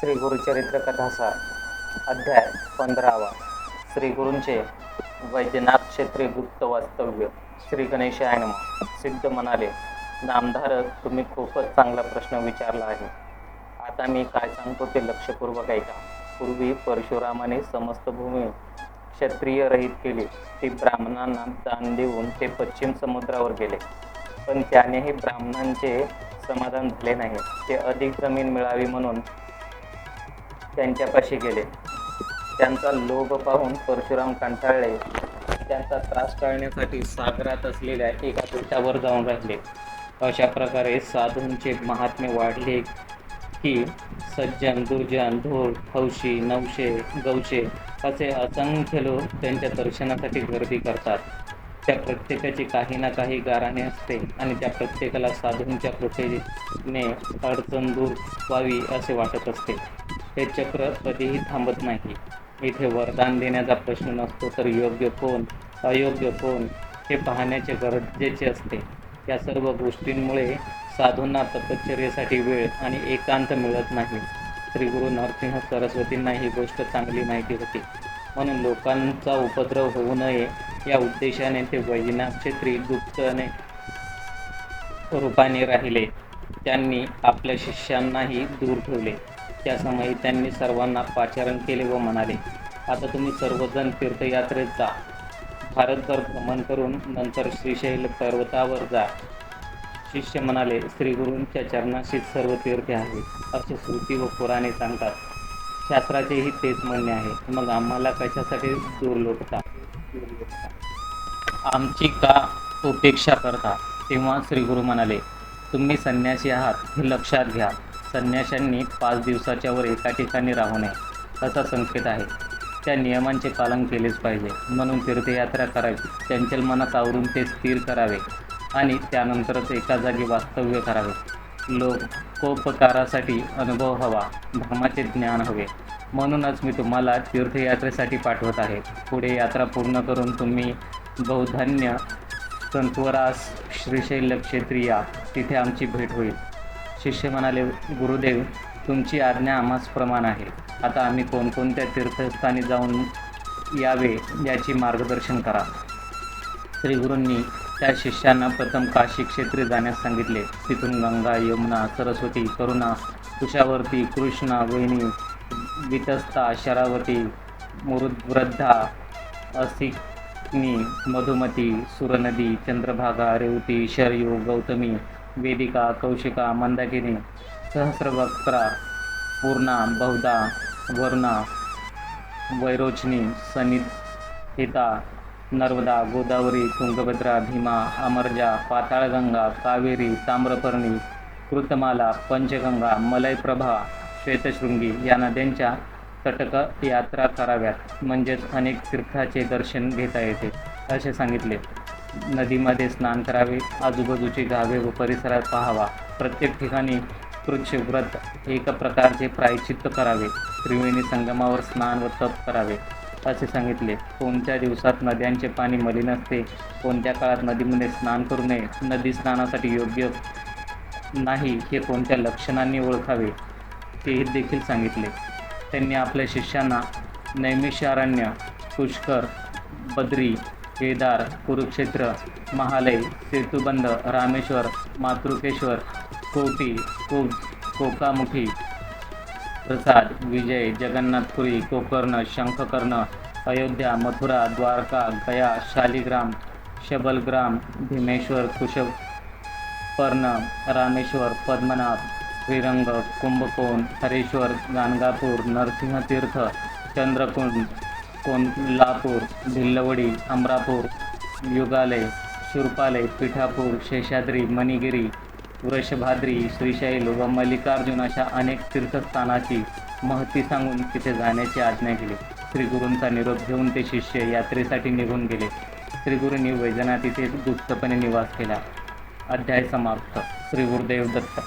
श्री गुरुचरित्र कथासार अध्याय पंधरावा. श्री गुरूंचे वैद्यनाथ क्षेत्री गुप्त वास्तव्य. श्री गणेशाय आयनम सिद्ध म्हणाले नामधारक तुम्ही खूपच चांगला प्रश्न विचारला आहे. आता मी काय सांगतो ते लक्षपूर्वक ऐका. पूर्वी परशुरामाने समस्त भूमी क्षत्रिय रहित केली. ती ब्राह्मणांना दान देऊन ते पश्चिम समुद्रावर गेले. पण त्यानेही ब्राह्मणांचे समाधान झाले नाही. ते अधिक जमीन मिळावी म्हणून त्यांच्यापाशी गेले. त्यांचा लोभ पाहून परशुराम कंटाळले. त्यांचा त्रास टाळण्यासाठी सागरात असलेल्या एका बेटावर जाऊन राहिले. अशा प्रकारे साधूंचे महात्म्य वाढले की सज्जन दुर्जन धोळ हौशी नवशे गवशे असे असंख्य लोक त्यांच्या दर्शनासाठी गर्दी करतात. त्या प्रत्येकाची काही ना काही गाराणे असते आणि त्या प्रत्येकाला साधूंच्या कृपेने अडचण दूर व्हावी असे वाटत असते. हे चक्र कधीही थांबत नाही. इथे वरदान देण्याचा प्रश्न नसतो तर योग्य कोण अयोग्य कोण हे पाहण्याचे गरजेचे असते. या सर्व गोष्टींमुळे साधूंना तपश्चर्येसाठी वेळ आणि एकांत मिळत नाही. श्री गुरु नरसिंह सरस्वतींना ही गोष्ट चांगली माहिती होती. म्हणून लोकांचा उपद्रव होऊ नये या उद्देशाने ते वैजनाथ क्षेत्री गुप्तने रूपाने राहिले. त्यांनी आपल्या शिष्यांनाही दूर ठेवले. त्या समयी त्यांनी सर्वांना पाचारण केले व म्हणाले आता तुम्ही सर्वजण तीर्थयात्रेत जा. भारतभर भ्रमण करून नंतर श्रीशैल पर्वतावर जा. शिष्य म्हणाले श्रीगुरूंच्या चरणाशी सर्व तीर्थे आहेत असे श्रुती व पुराणे सांगतात. शास्त्राचेही तेच म्हणणे आहे मग आम्हाला कशासाठी दूर लोटता? आमची का उपेक्षा करता? तेव्हा श्रीगुरू म्हणाले तुम्ही संन्यासी आहात हे लक्षात घ्या. संन्याशांनी पाच दिवसाच्या वर एका ठिकाणी राहू नये असा संकेत आहे. त्या नियमांचे पालन केलेच पाहिजे. म्हणून तीर्थयात्रा करावी. चंचल मनात आवरून ते स्थिर करावे आणि त्यानंतरच एका जागी वास्तव्य करावे. लोकोपकारासाठी अनुभव हवा धर्माचे ज्ञान हवे. म्हणूनच मी तुम्हाला तीर्थयात्रेसाठी पाठवत आहे. पुढे यात्रा पूर्ण करून तुम्ही बहुधान्य संतवरास श्रीशैल क्षेत्री या. तिथे आमची भेट होईल. शिष्य म्हणाले गुरुदेव तुमची आज्ञा आम्हास प्रमाण आहे. आता आम्ही कोणकोणत्या तीर्थस्थानी जाऊन यावे याची मार्गदर्शन करा. श्री गुरूंनी त्या शिष्यांना प्रथम काशी क्षेत्री जाण्यास सांगितले. तिथून गंगा यमुना सरस्वती करुणा कुशावर्ती कृष्णा वहिनी वितस्ता शरावती मुरुद्वृद्धा मी मधुमती सुरनदी चंद्रभागा रेवती शरयू गौतमी वेदिका कौशिका मंदाकिनी सहस्रवक्त्रा पूर्णा बहुधा वरुणा वैरोचनी सनिहिता नर्मदा गोदावरी तुंगभद्रा भीमा अमरजा पाताळगंगा कावेरी ताम्रपर्णी कृतमाला पंचगंगा मलयप्रभा श्वेतशृंगी या नद्यांच्या तटक यात्रा कराव्यात म्हणजेच अनेक तीर्थाचे दर्शन घेता येते असे सांगितले. नदीमध्ये स्नान करावे आजूबाजूची गावे व परिसरात पाहावा. प्रत्येक ठिकाणी कृच्छ व्रत एक प्रकारचे प्रायचित्त करावे. त्रिवेणी संगमावर स्नान व तप करावे असे सांगितले. कोणत्या दिवसात नद्यांचे पाणी मलिन असते? कोणत्या काळात नदीमध्ये स्नान करू नये? नदी स्नानासाठी योग्य नाही हे कोणत्या लक्षणांनी ओळखावे तेही देखील सांगितले. त्यांनी आपल्या शिष्यांना नैमिषारण्य पुष्कर बद्री केदार कुरुक्षेत्र महालय सेतुबंध रामेश्वर मातृकेश्वर कोटी को कोकामुखी प्रसाद विजय जगन्नाथपुरी गोकर्ण शंखकर्ण अयोध्या मथुरा द्वारका गया शालिग्राम शबलग्राम भीमेश्वर कुशव पर्ण रामेश्वर पद्मनाभ श्रीरंग कुंभकोण हरेश्वर गाणगापूर नरसिंहतीर्थ चंद्रकुंड कोल्हापूर भिल्लवडी अमरापूर युगालय शूरपालय पिठापूर शेषाद्री मणिगिरी वृषभाद्री श्रीशैल व मल्लिकार्जुन अशा अनेक तीर्थस्थानाची महती सांगून तिथे जाण्याची आज्ञा केली. श्रीगुरूंचा निरोप घेऊन ते शिष्य यात्रेसाठी निघून गेले. श्रीगुरूंनी वैजनाथ तिथे गुप्तपणे निवास केला. अध्याय समाप्त. श्री गुरुदेव दत्त.